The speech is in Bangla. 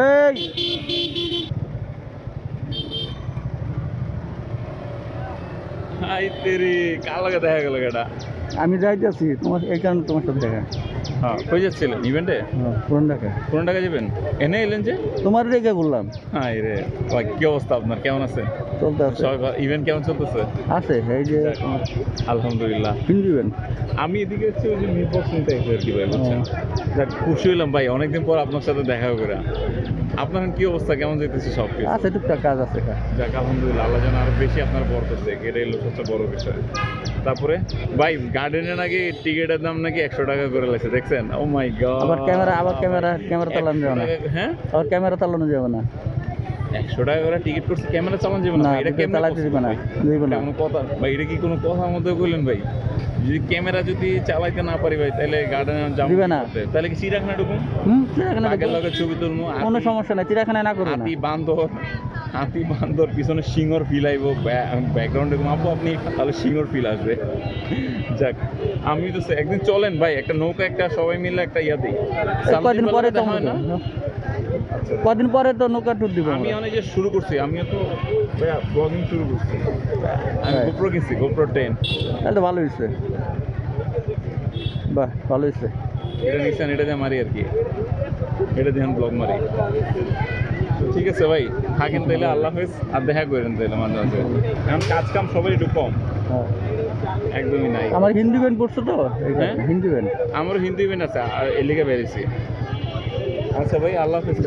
এই! কার দেখা গেল এটা আমি যাইতেছি তোমার এই কারণে তোমার সাথে দেখা। হ্যাঁ। কই যাচ্ছিলেন? ইভেন্টে পুরান ঢাকা পুরান ঢাকা যাবেন? এনে এলেন যে? তোমার রেখে বললাম হ্যাঁ রে ভাই, কি অবস্থা আপনার? কেমন আছে চলতে আছে। সবাই ইভেন্ট কেমন চলতেছে? আছে এই যে আলহামদুলিল্লাহ। কোন ইভেন্ট আমি এদিকে হচ্ছে ওই যে মিট বক্স নিতে আর কি ভাই বুঝছেন? খুশি হইলাম ভাই অনেকদিন পর আপনার সাথে দেখা করে। আপনার কি অবস্থা? কেমন যেতেছে সব কিছু আছে টুকটাক কাজ আছে। যাক আলহামদুলিল্লাহ আল্লাহ যেন আরও বেশি আপনার বর করছে এটাই হলো সবচেয়ে বড় বিষয়। তারপরে ভাই গার্ডেনে নাকি টিকিটের দাম নাকি একশো টাকা করে লাগছে দেখছেন? ও মাই গড আবার ক্যামেরা আবার ক্যামেরা ক্যামেরা চালানো যাবে না। হ্যাঁ? আবার ক্যামেরা চালানো যাবে না। একশো টাকা করে টিকিট করছে ক্যামেরা চালানো যাবে না এটা কেমনে চালাতে দিবে না দিবে না। কোনো কথা? ভাই এটা কি কোনো কথার মধ্যে বললেন ভাই? যদি ক্যামেরা যদি চালাইতে না পারি ভাই তাহলে গার্ডেনে যাব দিবে না। তাহলে কি চিড়াখানা ঢুকুন হুম চিড়িয়াখানা বাঘের ঢুকো। লগে ছবি তুলবো কোনো সমস্যা নাই চিড়িয়াখানায় না করবে না। হাতি বান্দর হাতি বান্দর পিছনে সিংহর ফিল আইব ব্যাকগ্রাউন্ডে আপু আপনি তাহলে সিংহর ফিল আসবে। যাক আমি তো একদিন চলেন ভাই একটা নৌকা একটা সবাই মিলে একটা ইয়া দিই। কদিন পরে তো হয় না? কদিন পরে তো নৌকা ট্যুর দিব আমি। অনেক যে শুরু করছি আমিও তো ব্লগিং শুরু করছি। আমি গোপ্রো কিনছি গোপ্রো টেন তাহলে তো ভালো হয়েছে। বাহ ভালো হয়েছে। এটা নিচ্ছেন এটা দিয়ে মারি আর কি। এটা দিয়ে ব্লগ মারি। ঠিক আছে ভাই থাকেন তাইলে আল্লাহ হাফেজ। আর দেখা করেন তাইলে মাঝে মাঝে। এখন কাজ কাম সবাই একটু কম। হ্যাঁ। একদমই নাই। আমার হিন্দি ব্যান্ড পড়ছো তো? হ্যাঁ? হিন্দি ব্যান্ড আমারও হিন্দি ইভেন্ট আছে আর এলিগে বেরিয়েছি আচ্ছা ভাই আল্লাহ হাফেজ।